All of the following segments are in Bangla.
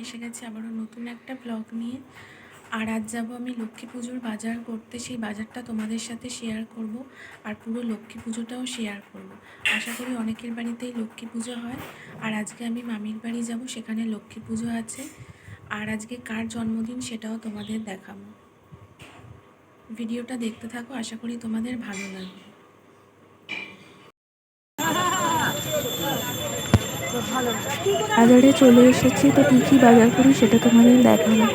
এসে গেছি আবারও নতুন একটা ব্লগ নিয়ে। আর আজ যাব আমি লক্ষ্মী পুজোর বাজার করতে, সেই বাজারটা তোমাদের সাথে শেয়ার করব আর পুরো লক্ষ্মী পুজোটাও শেয়ার করব। আশা করি অনেকের বাড়িতেই লক্ষ্মী পুজো হয়। আর আজকে আমি মামির বাড়ি যাব, সেখানে লক্ষ্মী পুজো আছে। আর আজকে কার জন্মদিন সেটাও তোমাদের দেখাবো। ভিডিওটা দেখতে থাকো, আশা করি তোমাদের ভালো লাগবে। বাজারে চলে এসেছি, তো কী কী বাজার করি সেটা তোমাদের দেখাবো।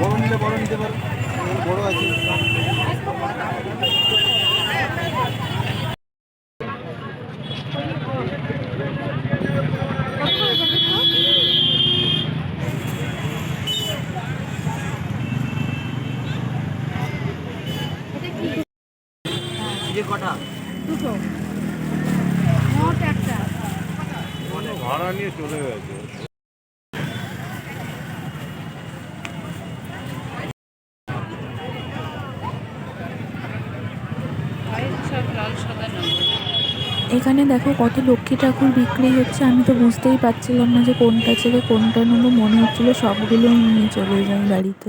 বড় নিতে বড় আছে। ভাড়া নিয়ে চলে গেছে। এখানে দেখো কত লক্ষ্মী ঠাকুর বিক্রি হচ্ছে আমি তো বুঝতেই পারছিলাম না যে কোনটা ছেড়ে কোনটা নেব মনে হচ্ছিল সবগুলো নিয়ে চলে যাই বাড়িতে।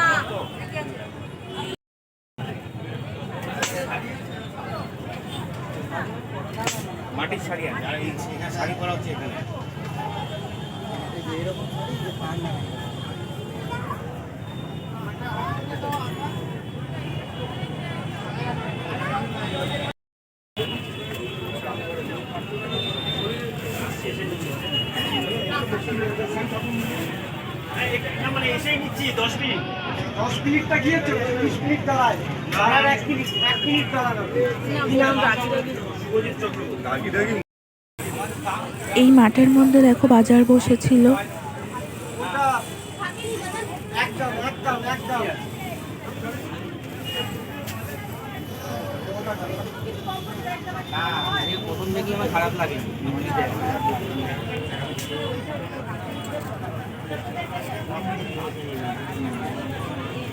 মাটির শাড়ি আছে আর এই এখানে শাড়ি করা হচ্ছে এখানে মানে এসেই নিচ্ছি দশ মিনিট দশ মিনিটটা গিয়েছে বিশ মিনিট দাঁড়ায়। দাঁড়ার এক মিনিট এক মিনিট দাঁড়ানো। কি নাম এই মাঠের মধ্যে দেখো বাজার বসেছিল। একদম একদম একদম প্রথম দেখলে আমার খারাপ লাগে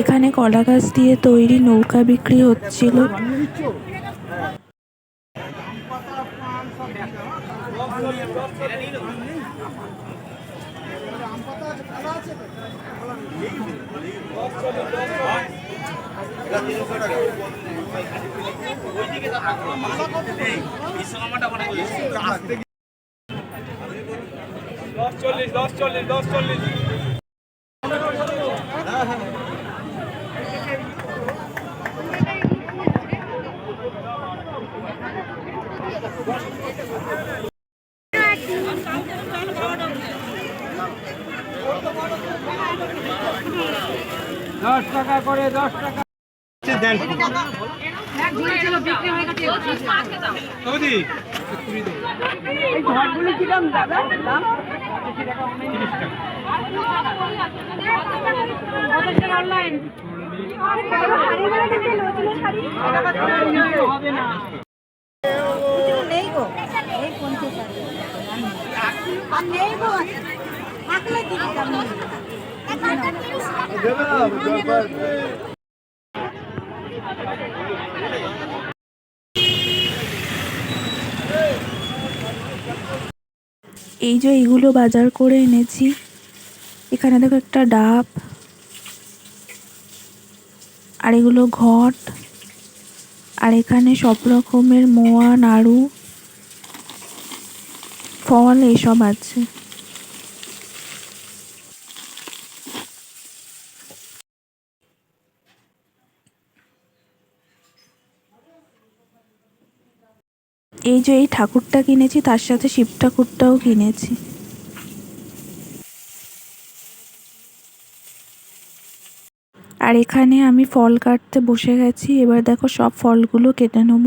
এখানে কলা গাছ দিয়ে তৈরি নৌকা বিক্রি হচ্ছিল। দশ চল্লিশ দশ চল্লিশ দশ চল্লিশ। দশ টাকা করে দশ টাকা দেন বৌদি এই ঘরগুলি কিরম দাদা দাম তিরিশ টাকা হবে না নেই গো এই পঞ্চাশ আর নেই গো থাকলে দিতাম এই যে এইগুলো বাজার করে এনেছি। এখানে দেখো একটা ডাব, আর এগুলো ঘট, আর এখানে সব রকমের মোয়া, নাড়ু, ফল এসব আছে। এই যে এই ঠাকুরটা কিনেছি, তার সাথে শিব ঠাকুরটাও কিনেছি। আর এখানে আমি ফল কাটতে বসে গেছি। এবার দেখো সব ফলগুলো কেটে নেব।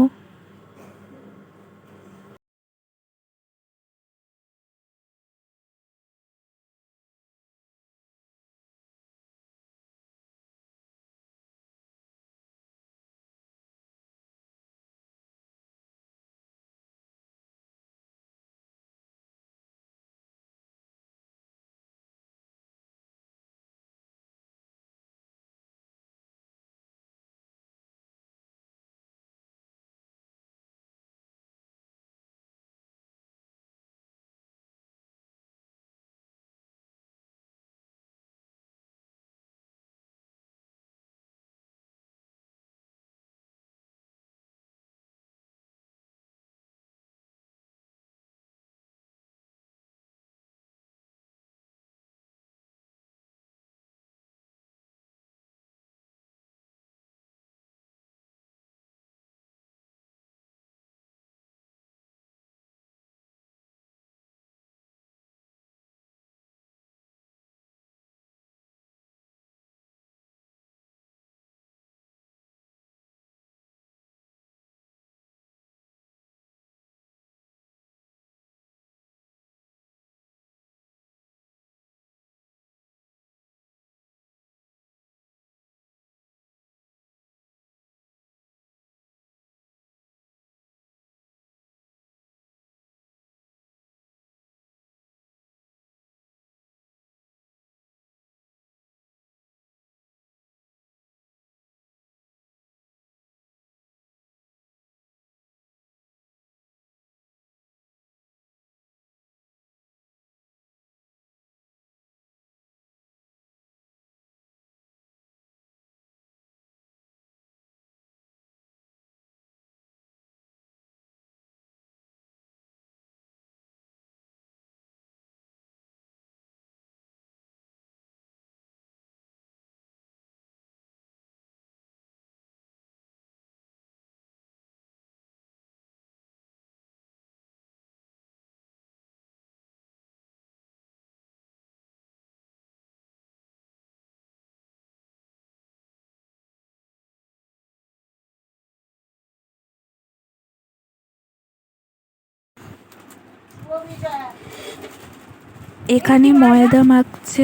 এখানে ময়দা মাখছে।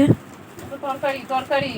তরকারি তরকারি।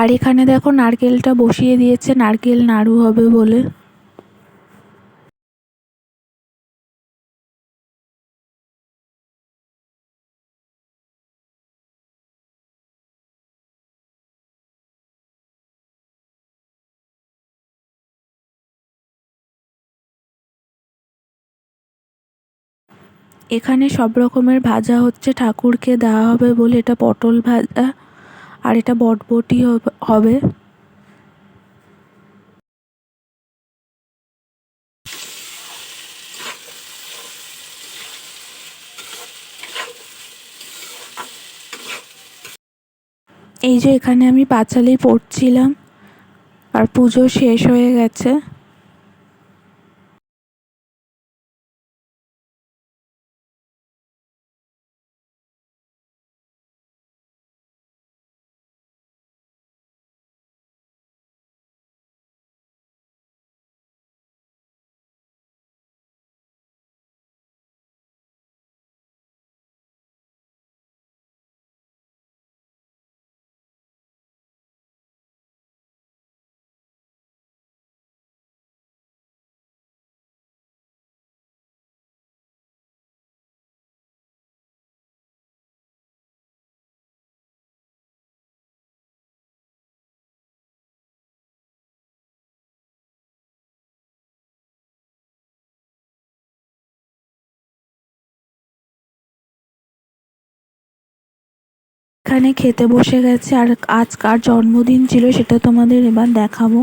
আর এখানে দেখো নারকেলটা বসিয়ে দিয়েছে, নারকেল নাড়ু হবে বলে। এখানে সব রকমের ভাজা হচ্ছে, ঠাকুরকে দেওয়া হবে বলে, এটা পটল ভাজা। আর এটা বটবটি হবে এই যে এখানে আমি পাঁচালি পড়ছিলাম, আর পুজো শেষ হয়ে গেছে। এখানে খেতে বসে গেছে। আর আজ কার জন্মদিন ছিল সেটা তোমাদের এবার দেখাবো।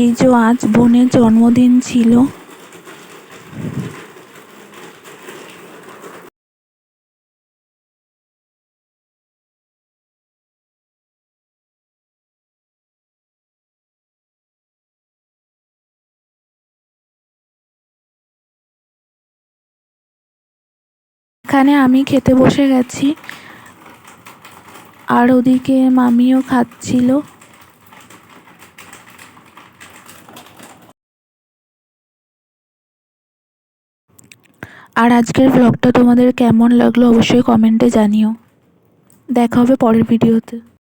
এই যে আজ বোনের জন্মদিন ছিল। এখানে আমি খেতে বসে গেছি। আর ওদিকে মামিও খাচ্ছিল। আর আজকের ব্লগটা তোমাদের কেমন লাগল অবশ্যই কমেন্টে জানিও। দেখা হবে পরের ভিডিওতে।